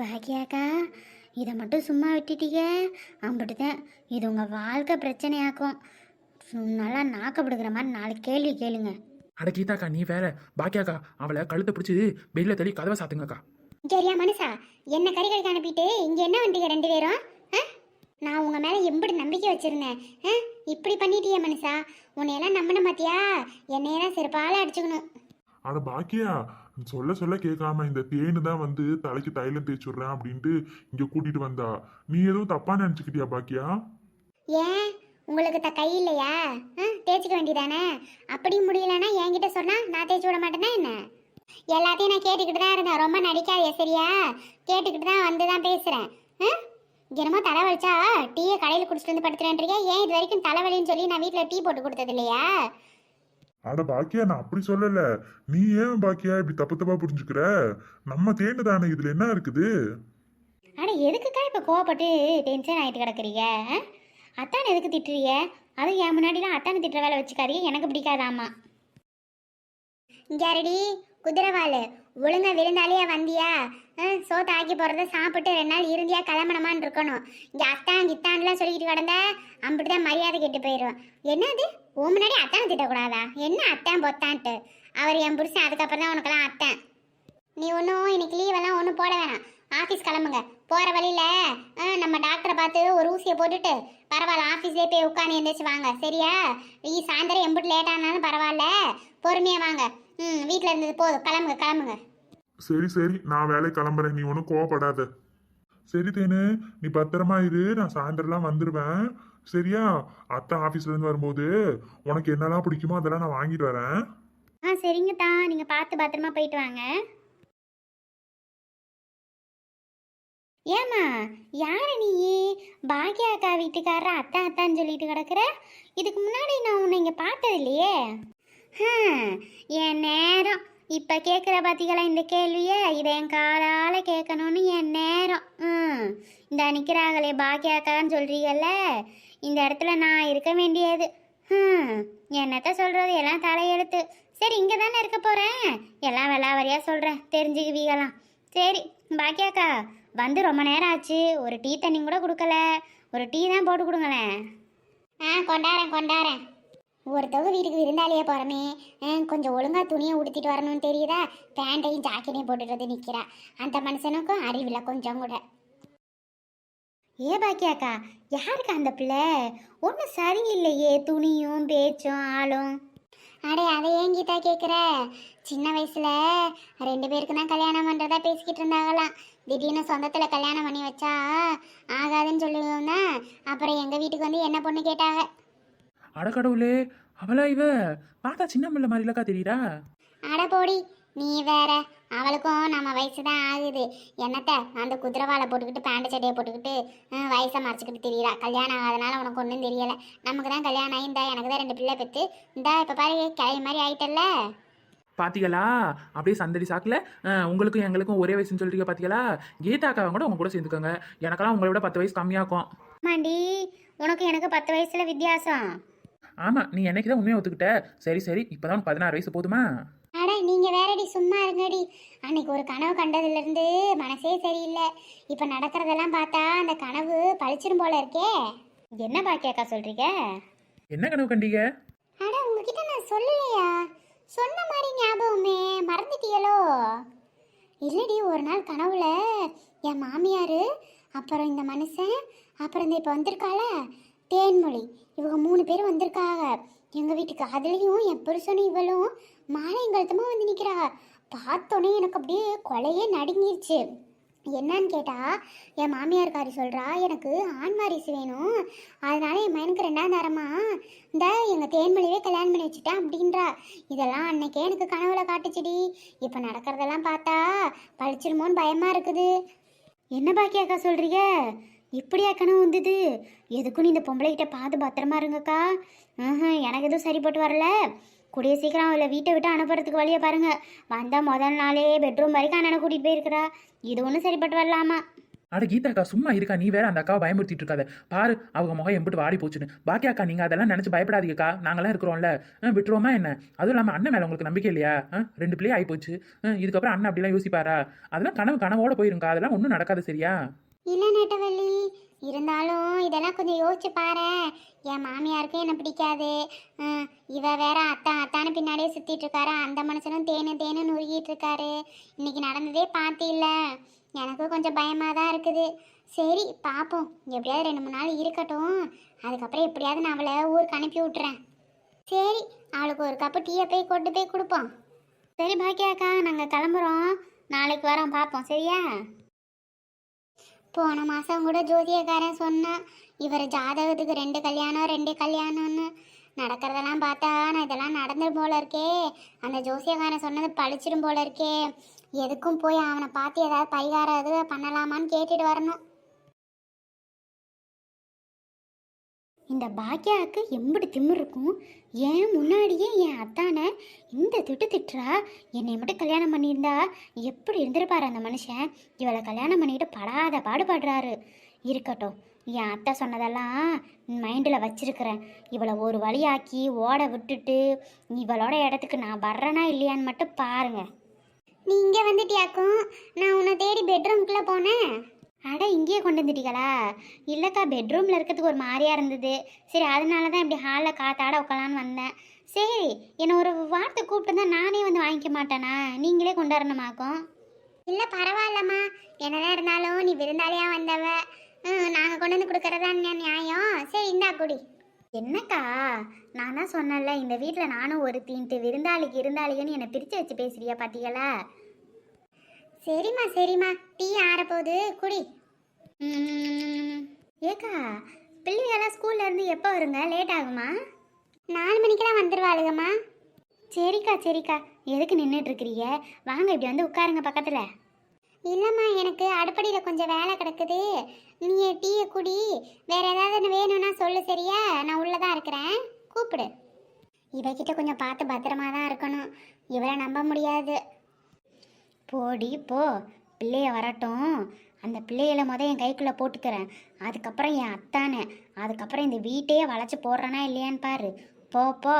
பாக்கியாக்கா இதை மட்டும் சும்மா விட்டுட்டீங்க. அம்பிட்டு தான் இது உங்கள் வாழ்க்கை பிரச்சனையாக்கும். நல்லா நாக்கப்படுகிற மாதிரி நாலு கேள்வி கேளுங்க. அட கீதாக்கா நீ வேற. பாக்கியாக்கா அவளை கழுத்தை பிடிச்சி பெல்ல தள்ளி கதவை சாத்துங்கக்கா. சரியா மனுஷா என்ன கறி கறிக்கு அனுப்பிட்டு இங்கே என்ன வந்தீங்க ரெண்டு பேரும்? நான் உங்கள் மேலே எம்பிட்டு நம்பிக்கை வச்சுருந்தேன்? இப்படி பண்ணிட்டியே மனுஷா. உன்னையெல்லாம் நம்பின மாத்தியா என்னையெல்லாம் செருப்பால அடிச்சுக்கணும். அட பாக்கியா சொல்ல சொல்ல கேட்காம இந்த தேனு தான் வந்து தலைக்கு தைலம் தேய்ச்சி விடுறேன் அப்படின்ட்டு இங்க கூட்டிட்டு வந்தா. நீ எதுவும் தப்பா நினைச்சுக்கிட்டியா பாக்கியா? ஏன்? உங்களுக்கு த கை இல்லையா? ஆ தேய்ச்சிக்க வேண்டியதானே? அப்படி முடியலன்னா என்கிட்ட சொன்னா நான் தேய்ச்சி விட மாட்டேனா என்ன? எல்லாத்தையும் நான் கேட்டுக்கிட்டு தான் இருந்தேன். ரொம்ப நடிக்காதே சரியா? கேட்டுக்கிட்டு தான் வந்து தான் பேசுகிறேன் ஆ? என்னமோ தலைவலிச்சா டீயை கடையில் குடிச்சிட்டு வந்து படுத்துறேன்றீங்க ஏன் இது வரைக்கும் தலைவலின்னு சொல்லி நான் வீட்டில் டீ போட்டு கொடுத்தது இல்லையா? அட பாக்கியா நான் அப்படி சொல்லல. நீ ஏன் பாக்கியா இப்படி தப்பு தப்பா புரிஞ்சுக்கிற? நம்ம தேனு தானே இதுல என்ன இருக்குது? அட எதுக்குக்கா இப்போ கோவப்பட்டு டென்ஷன் ஆகிட்டு கிடக்குறீங்க? அத்தான் எதுக்கு திட்டுறீங்க? அது என் முன்னாடிலாம் அத்தானை திட்டுற வேலை வச்சுக்காதீங்க எனக்கு பிடிக்காதாமா இங்காரடி குதிரவாளு ஒழுங்கா விருந்தாலேயே வந்தியா? ஆ, ஆக்கி போகிறத சாப்பிட்டு ரெண்டு நாள் இருந்தியா கிளம்பணுமான்னு இருக்கணும். இங்கே அத்தான் கித்தான்லாம் சொல்லிக்கிட்டு கிடந்த அப்படி தான் மரியாதை கெட்டு போயிடும் என்னது? உன் முன்னாடி அத்தானை திட்டக்கூடாதா? என்ன அத்தான் பொத்தான்ட்டு? அவர் என் புருஷன் அதுக்கப்புறம் தான் உனக்கெல்லாம் அத்தான். நீ ஒன்றும் இன்னைக்கு லீவெல்லாம் ஒன்றும் போட வேணாம். ஆஃபீஸ் கிளம்புங்க. போகிற வழியில் நம்ம டாக்டரை பார்த்து ஒரு ஊசியை போட்டுட்டு பரவாயில்ல ஆஃபீஸ்லேயே போய் உட்காந்து எந்திரிச்சு வாங்க. சரியா? நீ சாயந்தரம் எம்பிட்டு லேட் ஆனாலும் பரவாயில்ல. பொறுமையாக வாங்க. ம் வீட்டில் இருந்தது போதும் கிளம்புங்க கிளம்புங்க. சரி சரி நான் வேலை கிளம்புறேன் நீ ஒன்றும் கோவப்படாத. சரி தேனு நீ பத்திரமா இரு நான் சாயந்தரம்லாம் வந்துடுவேன் சரியா? அத்தை ஆஃபீஸ்ல இருந்து வரும்போது உனக்கு என்னெல்லாம் பிடிக்குமோ அதெல்லாம் நான் வாங்கிட்டு வரேன். ஆ சரிங்க நீங்கள் பார்த்து பத்திரமா போயிட்டு வாங்க. ஏம்மா யார நீ? பாக்கியா அக்கா வீட்டுக்காரர் அத்தா அத்தான்னு சொல்லிட்டு கிடக்குற? இதுக்கு முன்னாடி நான் உன்னை இங்கே பார்த்தது இல்லையே என் நேரம். இப்போ கேட்குற பார்த்திகளா இந்த கேள்வியை? இதை என் காலால் கேட்கணும்னு என் நேரம். ம் இந்த நிற்கிறாங்களே பாக்கியாக்கான்னு சொல்கிறீங்கல்ல இந்த இடத்துல நான் இருக்க வேண்டியது. ஹம், என்னத்த சொல்கிறது எல்லாம் தலையெழுத்து. சரி இங்கே தானே இருக்க போகிறேன் எல்லாம் வெள்ளாவரியாக சொல்கிறேன் தெரிஞ்சுக்குவீங்களாம் சரி பாக்கியாக்கா வந்து ரொம்ப நேரம் ஆச்சு. ஒரு டீ தண்ணி கூட கொடுக்கல. ஒரு டீ தான் போட்டு கொடுங்களேன். ஆ கொண்டாரேன் கொண்டாரேன் ஒருத்தவங்க வீட்டுக்கு விருந்தாளியே போகிறமே கொஞ்சம் ஒழுங்காக துணியை உடுத்திட்டு வரணும்னு தெரியுதா? பேண்டையும் ஜாக்கெட்டையும் போட்டுட்டு வந்து நிற்கிறா அந்த மனுஷனுக்கும் அறிவில்லை கொஞ்சம் கூட. ஏ பாக்கியாக்கா யாருக்கு அந்த பிள்ளை? ஒன்றும் சரியில்லையே துணியும் பேச்சும் ஆளும். அடே அதை ஏன் கீதா கேட்குற சின்ன வயசில் ரெண்டு பேருக்கு தான் கல்யாணம் பண்ணுறதா பேசிக்கிட்டு இருந்தாங்களாம். திடீர்னு சொந்தத்தில் கல்யாணம் பண்ணி வச்சா ஆகாதுன்னு சொல்லுவோம்னா அப்புறம் எங்கள் வீட்டுக்கு வந்து என்ன பொண்ணு கேட்டாங்க? அட கடவுளே அவளா இவ? பார்த்தா சின்ன பிள்ளை மாதிரிலக்கா தெரியுறா அட போடி நீ வேற. அவளுக்கும் நம்ம வயசு தான் ஆகுது. என்னத்த அந்த குதிரவாலை போட்டுக்கிட்டு பேண்ட் சட்டையை போட்டுக்கிட்டு வயசை மறைச்சிக்கிட்டு தெரியறா. கல்யாணம் ஆகாதனால உனக்கு ஒன்றும் தெரியலை. நமக்கு தான் கல்யாணம் ஆகி இந்தா எனக்கு தான் ரெண்டு பிள்ளை பெற்று இந்தா இப்போ பாரு கிளை மாதிரி ஆயிட்டல்ல. பாத்தீங்களா? அப்படியே சந்தடி சாக்குல உங்களுக்கும் எங்களுக்கும் ஒரே வயசுன்னு சொல்றீங்க பாத்தீங்களா? கீதாக்காவை கூட உங்க கூட சேர்ந்துக்கோங்க. எனக்கெல்லாம் உங்களை விட பத்து வயசு கம்மியாக்கும். மாண்டி உனக்கு எனக்கு பத்து வயசுல வித்தியாசம். ஆமா நீ என்னைக்கு தான் உண்மையை ஒத்துக்கிட்ட? சரி சரி இப்பதான் உனக்கு பதினாறு வயசு போதுமா? அட நீங்க வேறடி சும்மா இருங்கடி. அன்னைக்கு ஒரு கனவு கண்டதுல இருந்து மனசே சரியில்லை. இப்ப நடக்கிறதெல்லாம் பார்த்தா அந்த கனவு பழிச்சிரும் போல இருக்கே. என்ன பாக்கியாக்கா சொல்றீங்க? என்ன கனவு கண்டீங்க? அட உங்ககிட்ட நான் சொல்லலையா? சொன்ன மாதிரி ஞாபகமே மறந்துட்டீங்களோ இல்லடி ஒரு நாள் கனவுல என் மாமியார் அப்புறம் இந்த மனுஷன் அப்புறம் இந்த இப்போ வந்திருக்கால தேன்மொழி இவங்க மூணு பேர் வந்திருக்காங்க. எங்கள் வீட்டுக்கு அதுலேயும் என் புருஷனும் இவளும் மாலையங்கழுத்தமாக வந்து நிற்கிறா பார்த்தோன்னே எனக்கு அப்படியே கொலையே நடுங்கிருச்சு. என்னன்னு கேட்டால் என் மாமியார்காரி சொல்கிறா எனக்கு ஆண் வாரிசு வேணும். அதனால என் மயனுக்கு ரெண்டாம் தரமா இந்த எங்கள் தேன்மொழியவே கல்யாணம் பண்ணி வச்சுட்டேன் அப்படின்றா. இதெல்லாம் அன்னைக்கே எனக்கு கனவுல காட்டுச்சுடி. இப்போ நடக்கிறதெல்லாம் பார்த்தா பழிச்சிருமோன்னு பயமாக இருக்குது. என்ன பாக்கியாக்கா சொல்கிறீங்க இப்படியா கனவு வந்தது? எதுக்கும் நீ இந்த பொம்பளைகிட்ட பார்த்து பத்திரமா இருங்கக்கா. ஆஹா எனக்கு எதுவும் சரிப்பட்டு வரல. கூடிய சீக்கிரம் அவளை வீட்டை விட்டு அனுப்புறதுக்கு வழியை பாருங்க. வந்தால் முதல் நாளே பெட்ரூம் வரைக்கும் அண்ணனை கூட்டிகிட்டு போயிருக்கிறா. இது ஒன்றும் சரிப்பட்டு வரலாமா? அட கீதாக்கா சும்மா இருக்கா. நீ வேற அந்த அக்காவை பயமுறுத்திட்டு இருக்காத. பாரு அவங்க முகம் எம்பிட்டு வாடி போச்சுன்னு. பாக்கி அக்கா நீங்க அதெல்லாம் நினைச்சு பயப்படாதீங்கக்கா. நாங்களாம் இருக்கிறோம்ல. ஆ, விட்டுருவோமா என்ன? அதுவும் இல்லாமல் அண்ணன் மேல உங்களுக்கு நம்பிக்கை இல்லையா? ஆ, ரெண்டு பிள்ளையே ஆகி போச்சு இதுக்கப்புறம் அண்ணன் அப்படிலாம் யோசிப்பாரா? அதெல்லாம் கனவு கனவோட போயிருங்கா அதெல்லாம் ஒன்றும் நடக்காது சரியா? இல்லை நெட்டவள்ளி இருந்தாலும் இதெல்லாம் கொஞ்சம் யோசிச்சு பாரு. என் மாமியாருக்கும் என்ன பிடிக்காது. இவ வேற அத்தான் அத்தான்னு பின்னாடியே சுத்திட்டு இருக்காரு அந்த மனுஷனும் தேனு தேனு நுறுகிட்டு இருக்காரு. இன்னைக்கு நடந்ததே பார்த்து இல்லை. எனக்கும் கொஞ்சம் பயமா தான் இருக்குது. சரி பார்ப்போம் எப்படியாவது ரெண்டு மூணு நாள் இருக்கட்டும். அதுக்கப்புறம் எப்படியாவது நான் அவளை ஊருக்கு அனுப்பி விட்டுறேன். சரி அவளுக்கு ஒரு கப்பு டீயை போய் கொண்டு போய் கொடுப்போம். சரி பாக்கியாக்கா நாங்கள் கிளம்புறோம். நாளைக்கு வரோம் பார்ப்போம் சரியா? போன மாதம் கூட ஜோதியக்காரன் சொன்னான் இவர் ஜாதகத்துக்கு ரெண்டு கல்யாணம் ரெண்டு கல்யாணம்னு. நடக்கிறதெல்லாம் பார்த்தா நான் இதெல்லாம் நடந்துடும் போல இருக்கே. அந்த ஜோசியக்காரன் சொன்னது பழிச்சிடும் போல இருக்கே. எதுக்கும் போய் அவனை பார்த்து ஏதாவது பரிகாரம் எது பண்ணலாமான்னு கேட்டுட்டு வரணும். இந்த பாக்யாவுக்கு எம்பிடி திமிர் இருக்கும். ஏன் முன்னாடியே என் அத்தானை இந்த திட்டு திட்டுறா? என்னை மட்டும் கல்யாணம் பண்ணியிருந்தா எப்படி இருந்திருப்பார் அந்த மனுஷன்? இவளை கல்யாணம் பண்ணிட்டு படாத பாடுபடுறாரு. இருக்கட்டும் என் அத்தை சொன்னதெல்லாம் மைண்டில் வச்சிருக்கிறேன். இவளை ஒரு வழியாக்கி ஓட விட்டுட்டு இவளோட இடத்துக்கு நான் வர்றேனா இல்லையான்னு மட்டும் பாருங்க. நீ இங்கே வந்துட்டியாக்கும்? நான் உன்னை தேடி பெட்ரூம்குள்ளே போனேன். அட இங்கேயே கொண்டு வந்துட்டீங்களா? இல்லைக்கா பெட்ரூமில் இருக்கிறதுக்கு ஒரு மாதிரியா இருந்தது. சரி அதனால தான் இப்படி ஹாலில் காத்தாட உட்காலான்னு வந்தேன். சரி என்னை ஒரு வார்த்தை கூப்பிட்டு நானே வந்து வாங்கிக்க மாட்டேனா? நீங்களே கொண்டு வரணுமாக்கும் இல்லை பரவாயில்லம்மா. என்னதான் இருந்தாலும் நீ விருந்தாளியாக வந்தவ. நாங்கள் கொண்டு வந்து கொடுக்கறதா நியாயம்? சரி இந்தா குடி. என்னக்கா? நான் தான் சொன்னேன்ல இந்த வீட்டில் நானும் ஒரு தீன்ட்டு விருந்தாளிக்கு இருந்தாளிகன்னு என்னை பிரித்து வச்சு பேசுறியா பாத்தீங்களா? சரிம்மா சரிம்மா. டீ ஆறப்போகுது. குடி. ஏக்கா பிள்ளைகள்லாம் ஸ்கூல்லேருந்து எப்போ வருங்க? லேட் ஆகுமா? நாலு மணிக்கெல்லாம் வந்துடுவாளுங்கம்மா சரிக்கா சரிக்கா. எதுக்கு நின்றுட்டுருக்கிறீங்க வாங்க இப்படி வந்து உட்காருங்க பக்கத்தில். இல்லைம்மா எனக்கு அடுப்படியில் கொஞ்சம் வேலை கிடக்குது. நீ டீயை குடி. வேறு ஏதாவது வேணும்னா சொல்லு சரியா? நான் உள்ளே தான் இருக்கிறேன். கூப்பிடு. இவகிட்ட கொஞ்சம் பார்த்து பத்திரமா தான் இருக்கணும். இவரை நம்ப முடியாது. போடி போ. பிள்ளைய வரட்டும். அந்த பிள்ளைகளை மொதல் என் கைக்குள்ளே போட்டுக்கிறேன். அதுக்கப்புறம் என் அத்தானே. அதுக்கப்புறம் இந்த வீட்டையே வளைச்சி போடுறேனா இல்லையான்னு பாரு. போ போ.